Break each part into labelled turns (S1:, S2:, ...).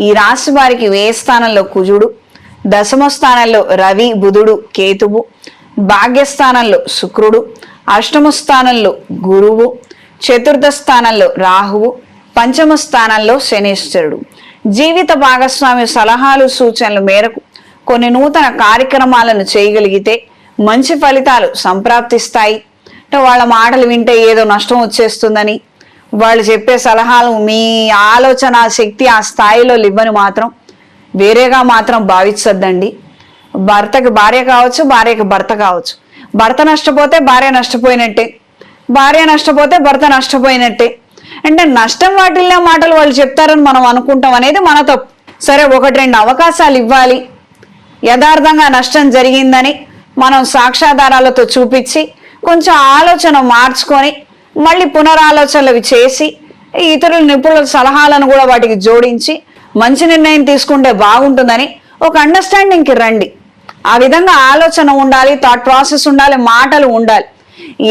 S1: ఈ రాశి వారికి ఏ స్థానంలో కుజుడు? దశమ స్థానంలో రవి బుధుడు కేతువు. భాగ్యస్థానంలో శుక్రుడు. అష్టమ స్థానంలో గురువు. చతుర్థ స్థానంలో రాహువు. పంచమ స్థానంలో శనీశ్వరుడు జీవిత భాగస్వామి సలహాలు సూచనల మేరకు కొన్ని నూతన కార్యక్రమాలను చేయగలిగితే మంచి ఫలితాలు సంప్రాప్తిస్తాయి. వాళ్ళ మాటలు వింటే ఏదో నష్టం వచ్చేస్తుందని వాళ్ళు చెప్పే సలహాలు మీ ఆలోచన శక్తి ఆ స్థాయిలో ఇవ్వని మాత్రం వేరేగా మాత్రం భావించద్దండి. భర్తకి భార్య కావచ్చు భార్యకి భర్త కావచ్చు. భర్త నష్టపోతే భార్య నష్టపోయినట్టే. భార్య నష్టపోతే భర్త నష్టపోయినట్టే. అంటే నష్టం వాటిల్లే మాటలు వాళ్ళు చెప్తారని మనం అనుకుంటాం అనేది మన తప్పు. సరే ఒకటి రెండు అవకాశాలు ఇవ్వాలి. యథార్థంగా నష్టం జరిగిందని మనం సాక్ష్యాధారాలతో చూపించి కొంచెం ఆలోచన మార్చుకొని మళ్ళీ పునరాలోచనలు చేసి ఇతరుల నిపుణుల సలహాలను కూడా వాటికి జోడించి మంచి నిర్ణయం తీసుకుంటే బాగుంటుందని ఒక అండర్స్టాండింగ్కి రండి. ఆ విధంగా ఆలోచన ఉండాలి థాట్ ప్రాసెస్ ఉండాలి మాటలు ఉండాలి.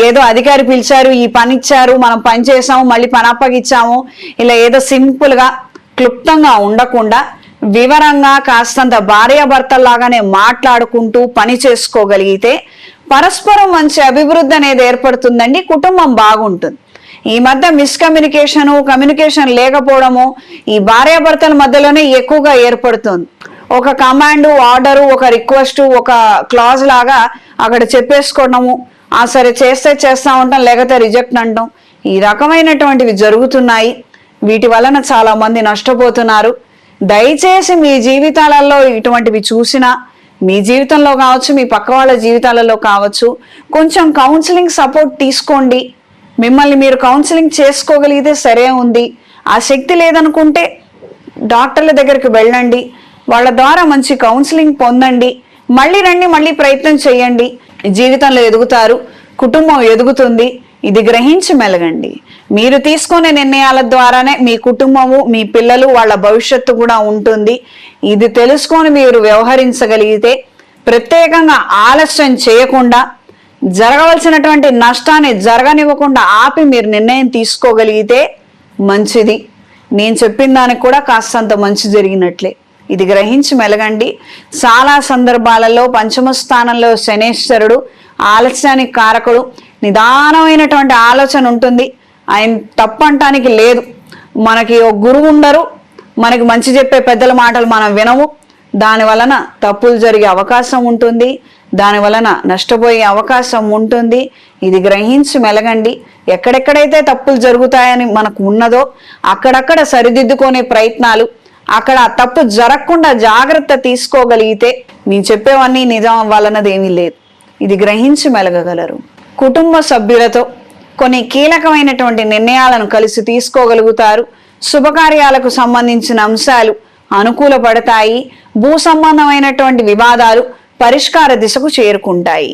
S1: ఏదో అధికారి పిలిచారు ఈ పని ఇచ్చారు మనం పని చేసాము మళ్ళీ పని అప్పగిచ్చాము ఇలా ఏదో సింపుల్గా క్లుప్తంగా ఉండకుండా వివరంగా కాస్తంత భార్యాభర్తల్లాగానే మాట్లాడుకుంటూ పని చేసుకోగలిగితే పరస్పరం మంచి అభివృద్ధి అనేది ఏర్పడుతుందండి కుటుంబం బాగుంటుంది. ఈ మధ్య మిస్కమ్యూనికేషను కమ్యూనికేషన్ లేకపోవడము ఈ భార్యాభర్తల మధ్యలోనే ఎక్కువగా ఏర్పడుతుంది. ఒక కమాండ్ ఆర్డరు ఒక రిక్వెస్ట్ ఒక క్లాజ్ లాగా అక్కడ చెప్పేసుకోవడము ఆ సరే చేస్తే చేస్తా ఉంటాం లేకపోతే రిజెక్ట్ అంటాం. ఈ రకమైనటువంటివి జరుగుతున్నాయి. వీటి వలన చాలా మంది నష్టపోతున్నారు. దయచేసి మీ జీవితాలలో ఇటువంటివి చూసినా మీ జీవితంలో కావచ్చు మీ పక్క వాళ్ళ జీవితాలలో కావచ్చు కొంచెం కౌన్సిలింగ్ సపోర్ట్ తీసుకోండి. మిమ్మల్ని మీరు కౌన్సిలింగ్ చేసుకోగలిగితే సరే ఉంది. ఆ శక్తి లేదనుకుంటే డాక్టర్ల దగ్గరికి వెళ్ళండి. వాళ్ళ ద్వారా మంచి కౌన్సిలింగ్ పొందండి. మళ్ళీ రండి మళ్ళీ ప్రయత్నం చేయండి. జీవితంలో ఎదుగుతారు కుటుంబం ఎదుగుతుంది. ఇది గ్రహించి మెలగండి. మీరు తీసుకునే నిర్ణయాల ద్వారానే మీ కుటుంబము మీ పిల్లలు వాళ్ళ భవిష్యత్తు కూడా ఉంటుంది. ఇది తెలుసుకొని మీరు వ్యవహరించగలిగితే ప్రత్యేకంగా ఆలస్యం చేయకుండా జరగవలసినటువంటి నష్టాన్ని జరగనివ్వకుండా ఆపి మీరు నిర్ణయం తీసుకోగలిగితే మంచిది. నేను చెప్పిన దానికి కూడా కాస్తంత మంచి జరిగినట్లే. ఇది గ్రహించి మెలగండి. చాలా సందర్భాలలో పంచమ స్థానంలో శనేశ్వరుడు ఆలస్యానికి కారకుడు. నిదానమైనటువంటి ఆలోచన ఉంటుంది. ఆయన తప్పంటానికి లేదు. మనకి ఒక గురువు ఉండరు. మనకి మంచి చెప్పే పెద్దల మాటలు మనం వినము. దాని వలన తప్పులు జరిగే అవకాశం ఉంటుంది. దాని వలన నష్టపోయే అవకాశం ఉంటుంది. ఇది గ్రహించి మెలగండి. ఎక్కడెక్కడైతే తప్పులు జరుగుతాయని మనకు ఉన్నదో అక్కడక్కడ సరిదిద్దుకునే ప్రయత్నాలు అక్కడ తప్పు జరగకుండా జాగ్రత్త తీసుకోగలిగితే నేను చెప్పేవన్నీ నిజం అవ్వాలన్నది ఏమీ లేదు. ఇది గ్రహించి మెలగగలరు. కుటుంబ సభ్యులతో కొన్ని కీలకమైనటువంటి నిర్ణయాలను కలిసి తీసుకోగలుగుతారు. శుభకార్యాలకు సంబంధించిన అంశాలు అనుకూలపడతాయి. భూ సంబంధమైనటువంటి వివాదాలు పరిష్కార దిశకు చేరుకుంటాయి.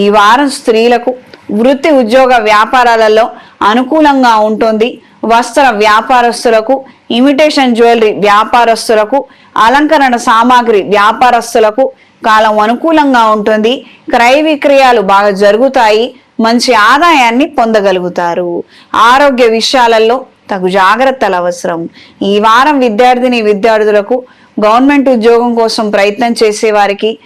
S1: ఈ వారం స్త్రీలకు వృత్తి ఉద్యోగ వ్యాపారాలలో అనుకూలంగా ఉంటుంది. వస్త్ర వ్యాపారస్తులకు ఇమిటేషన్ జ్యువెలరీ వ్యాపారస్తులకు అలంకరణ సామాగ్రి వ్యాపారస్తులకు కాలం అనుకూలంగా ఉంటుంది. క్రయ విక్రయాలు బాగా జరుగుతాయి. మంచి ఆదాయాన్ని పొందగలుగుతారు. ఆరోగ్య విషయాలలో తగు జాగ్రత్తలు అవసరం. ఈ వారం విద్యార్థిని విద్యార్థులకు గవర్నమెంట్ ఉద్యోగం కోసం ప్రయత్నం చేసే వారికి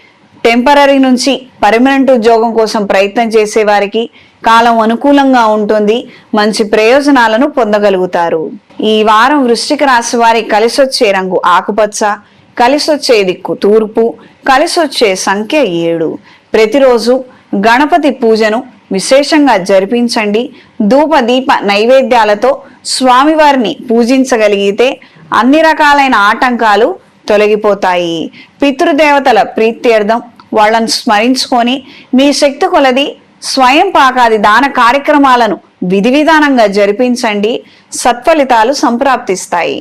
S1: టెంపరీ నుంచి పర్మనెంట్ ఉద్యోగం కోసం ప్రయత్నం చేసే వారికి కాలం అనుకూలంగా ఉంటుంది. మంచి ప్రయోజనాలను పొందగలుగుతారు. ఈ వారం వృశ్చిక రాశి వారి కలిసొచ్చే రంగు ఆకుపచ్చ కలిసొచ్చే దిక్కు తూర్పు కలిసొచ్చే సంఖ్య ఏడు. ప్రతిరోజు గణపతి పూజను విశేషంగా జరిపించండి. ధూప దీప నైవేద్యాలతో స్వామివారిని పూజించగలిగితే అన్ని రకాలైన ఆటంకాలు తొలగిపోతాయి. పితృదేవతల ప్రీత్యర్థం వాళ్ళని స్మరించుకొని మీ శక్తి కొలది స్వయం పాకాది దాన కార్యక్రమాలను విధి విధానంగా జరిపించండి. సత్ఫలితాలు సంప్రాప్తిస్తాయి.